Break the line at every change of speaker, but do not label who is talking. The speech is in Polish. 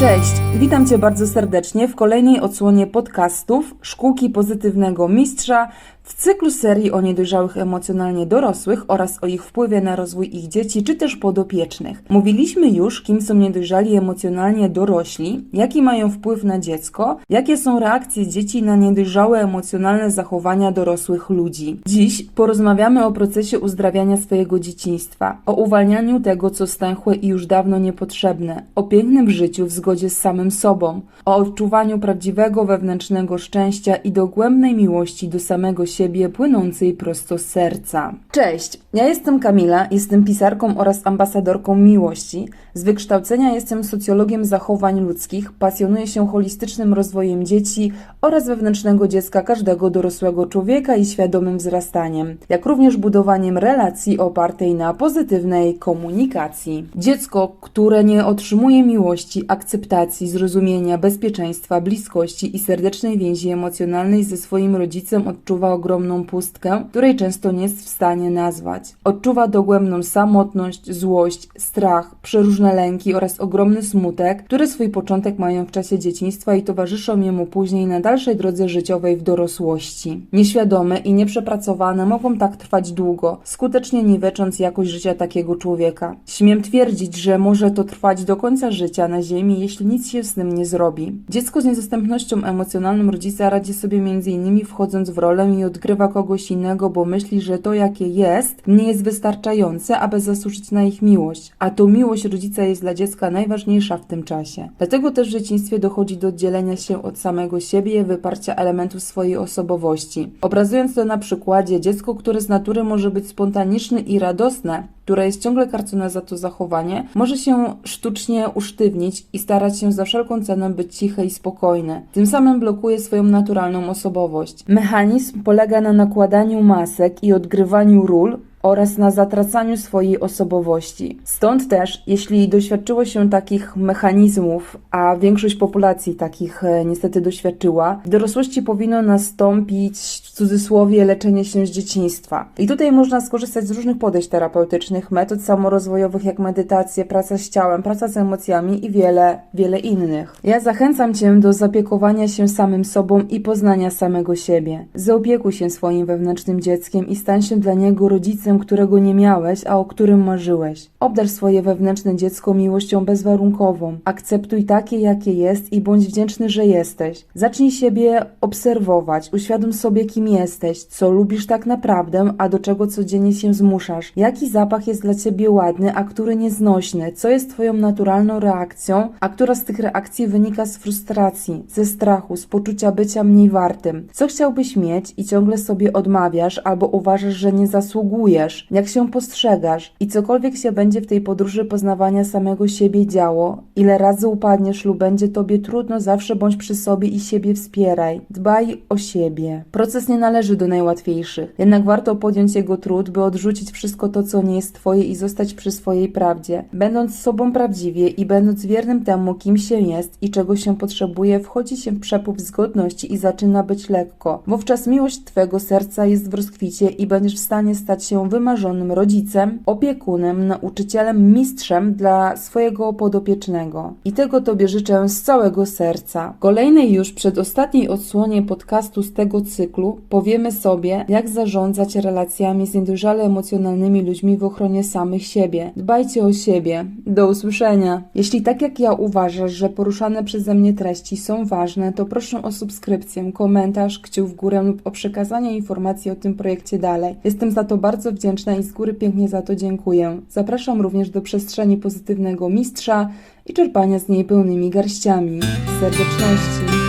Cześć, witam Cię bardzo serdecznie w kolejnej odsłonie podcastów Szkółki Pozytywnego Mistrza w cyklu serii o niedojrzałych emocjonalnie dorosłych oraz o ich wpływie na rozwój ich dzieci czy też podopiecznych. Mówiliśmy już, kim są niedojrzali emocjonalnie dorośli, jaki mają wpływ na dziecko, jakie są reakcje dzieci na niedojrzałe emocjonalne zachowania dorosłych ludzi. Dziś porozmawiamy o procesie uzdrawiania swojego dzieciństwa, o uwalnianiu tego, co stęchłe i już dawno niepotrzebne, o pięknym życiu w zgodzie z samym sobą, o odczuwaniu prawdziwego wewnętrznego szczęścia i dogłębnej miłości do samego siebie płynącej prosto z serca. Cześć, ja jestem Kamila, jestem pisarką oraz ambasadorką miłości. Z wykształcenia jestem socjologiem zachowań ludzkich, pasjonuję się holistycznym rozwojem dzieci oraz wewnętrznego dziecka każdego dorosłego człowieka i świadomym wzrastaniem, jak również budowaniem relacji opartej na pozytywnej komunikacji. Dziecko, które nie otrzymuje miłości, akceptacji, zrozumienia, bezpieczeństwa, bliskości i serdecznej więzi emocjonalnej ze swoim rodzicem odczuwa ogromną pustkę, której często nie jest w stanie nazwać. Odczuwa dogłębną samotność, złość, strach, przeróżne lęki oraz ogromny smutek, które swój początek mają w czasie dzieciństwa i towarzyszą jemu później na dalszej drodze życiowej w dorosłości. Nieświadome i nieprzepracowane mogą tak trwać długo, skutecznie niwecząc jakość życia takiego człowieka. Śmiem twierdzić, że może to trwać do końca życia na ziemi, jeśli nic się z tym nie zrobi. Dziecko z niedostępnością emocjonalną rodzica radzi sobie m.in. wchodząc w rolę i odgrywa kogoś innego, bo myśli, że to jakie jest nie jest wystarczające, aby zasłużyć na ich miłość, a to miłość rodzica jest dla dziecka najważniejsza w tym czasie. Dlatego też w dzieciństwie dochodzi do oddzielenia się od samego siebie, wyparcia elementów swojej osobowości. Obrazując to na przykładzie, dziecko, które z natury może być spontaniczne i radosne, które jest ciągle karcone za to zachowanie, może się sztucznie usztywnić i starać się za wszelką cenę być ciche i spokojne. Tym samym blokuje swoją naturalną osobowość. Mechanizm polega na nakładaniu masek i odgrywaniu ról, oraz na zatracaniu swojej osobowości. Stąd też, jeśli doświadczyło się takich mechanizmów, a większość populacji takich e, niestety doświadczyła, w dorosłości powinno nastąpić w cudzysłowie leczenie się z dzieciństwa. I tutaj można skorzystać z różnych podejść terapeutycznych, metod samorozwojowych jak medytacje, praca z ciałem, praca z emocjami i wiele, wiele innych. Ja zachęcam Cię do zapiekowania się samym sobą i poznania samego siebie. Zaopiekuj się swoim wewnętrznym dzieckiem i stań się dla niego rodzicem, którego nie miałeś, a o którym marzyłeś. Obdarz swoje wewnętrzne dziecko miłością bezwarunkową. Akceptuj takie, jakie jest i bądź wdzięczny, że jesteś. Zacznij siebie obserwować, uświadom sobie, kim jesteś, co lubisz tak naprawdę, a do czego codziennie się zmuszasz. Jaki zapach jest dla ciebie ładny, a który nieznośny, co jest twoją naturalną reakcją, a która z tych reakcji wynika z frustracji, ze strachu, z poczucia bycia mniej wartym. Co chciałbyś mieć i ciągle sobie odmawiasz albo uważasz, że nie zasługujesz, jak się postrzegasz i cokolwiek się będzie w tej podróży poznawania samego siebie działo, ile razy upadniesz lub będzie tobie trudno, zawsze bądź przy sobie i siebie wspieraj. Dbaj o siebie. Proces nie należy do najłatwiejszych, jednak warto podjąć jego trud, by odrzucić wszystko to, co nie jest twoje i zostać przy swojej prawdzie. Będąc sobą prawdziwie i będąc wiernym temu, kim się jest i czego się potrzebuje, wchodzi się w przepływ zgodności i zaczyna być lekko. Wówczas miłość twego serca jest w rozkwicie i będziesz w stanie stać się wymarzonym rodzicem, opiekunem, nauczycielem, mistrzem dla swojego podopiecznego. I tego Tobie życzę z całego serca. W kolejnej już przedostatniej odsłonie podcastu z tego cyklu powiemy sobie, jak zarządzać relacjami z niedojrzale emocjonalnymi ludźmi w ochronie samych siebie. Dbajcie o siebie. Do usłyszenia. Jeśli tak jak ja uważasz, że poruszane przeze mnie treści są ważne, to proszę o subskrypcję, komentarz, kciuk w górę lub o przekazanie informacji o tym projekcie dalej. Jestem za to bardzo wdzięczna i z góry pięknie za to dziękuję. Zapraszam również do przestrzeni pozytywnego mistrza i czerpania z niej pełnymi garściami. Serdeczności.